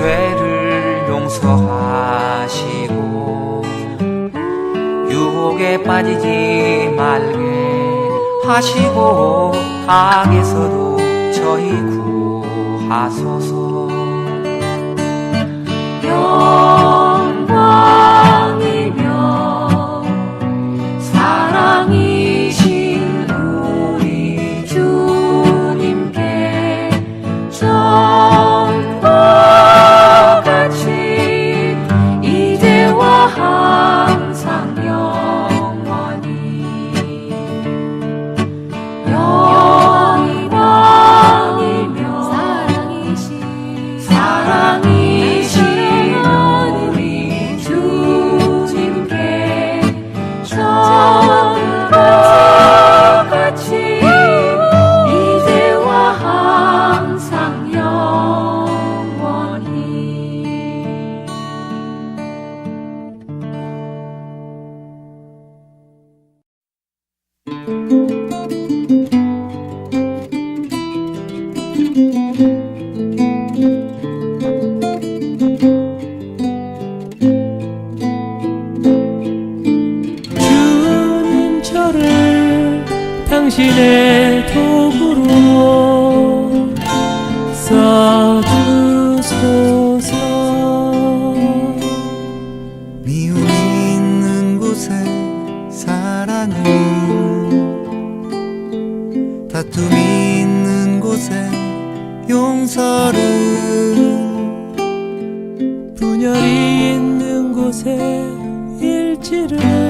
죄를 용서하시고 유혹에 빠지지 말게 하시고 악에서도 저희 구하소서. 영광이며 사랑이신 우리 주님께 전 미움이 있는 곳에 사랑을 다툼이 있는 곳에 용서를 분열이 있는 곳에 일치를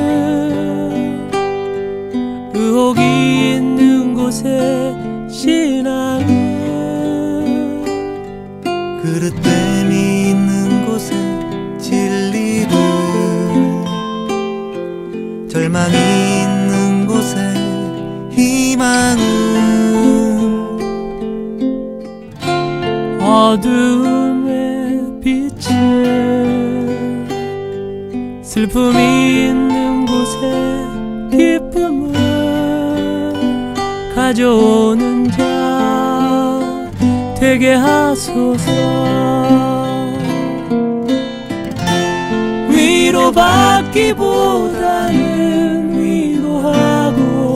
슬픔이 있는 곳에 기쁨을 가져오는 자 되게 하소서. 위로받기보다는 위로하고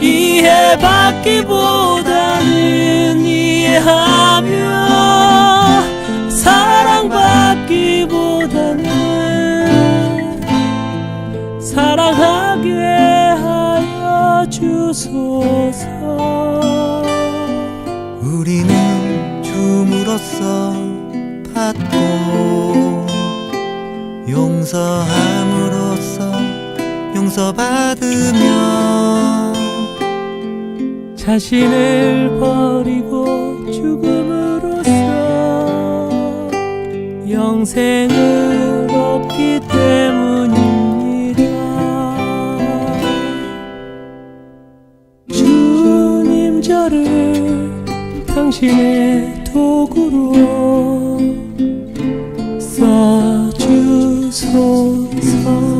이해받기보다는 이해하며 줌으로써 받고 용서함으로써 용서받으며 자신을 버리고 죽음으로써 영생을 얻기 때문입니다. 주님 저를 당신의 써주소서.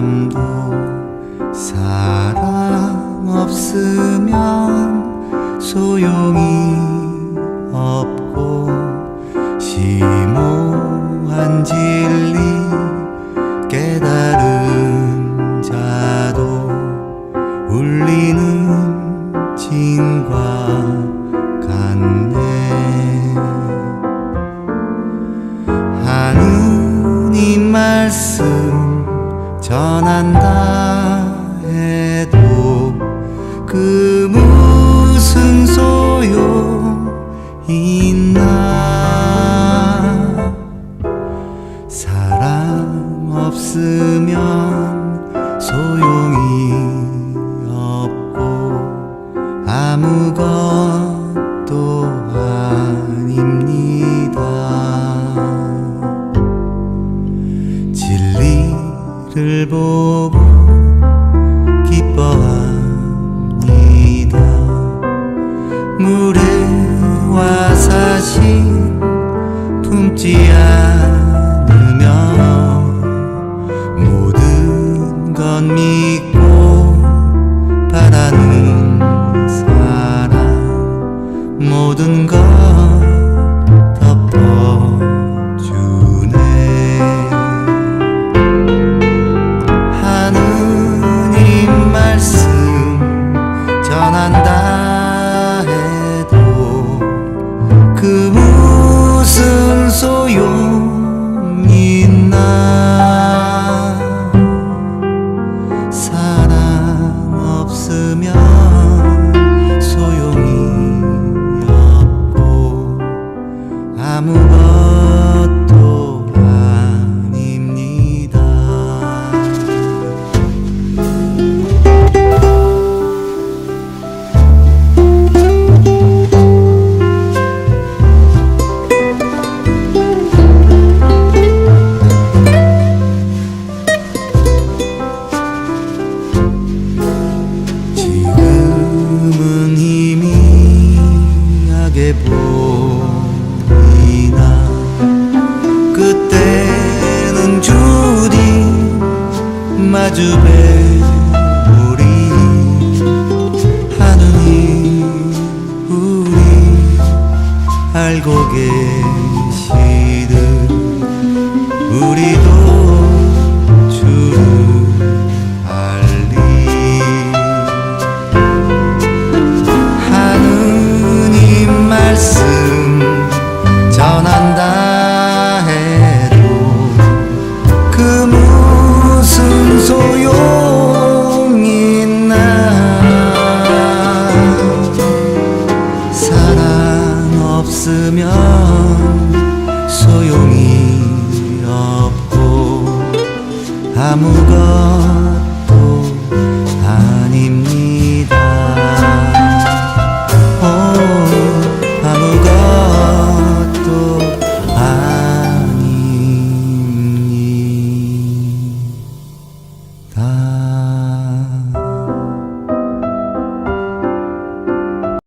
사람도 사랑 없으면 소용이 없고 심오한 진리 바라는 사람. 모든 것 숨은 희미하게 보이나. 그때는 주디 마주 배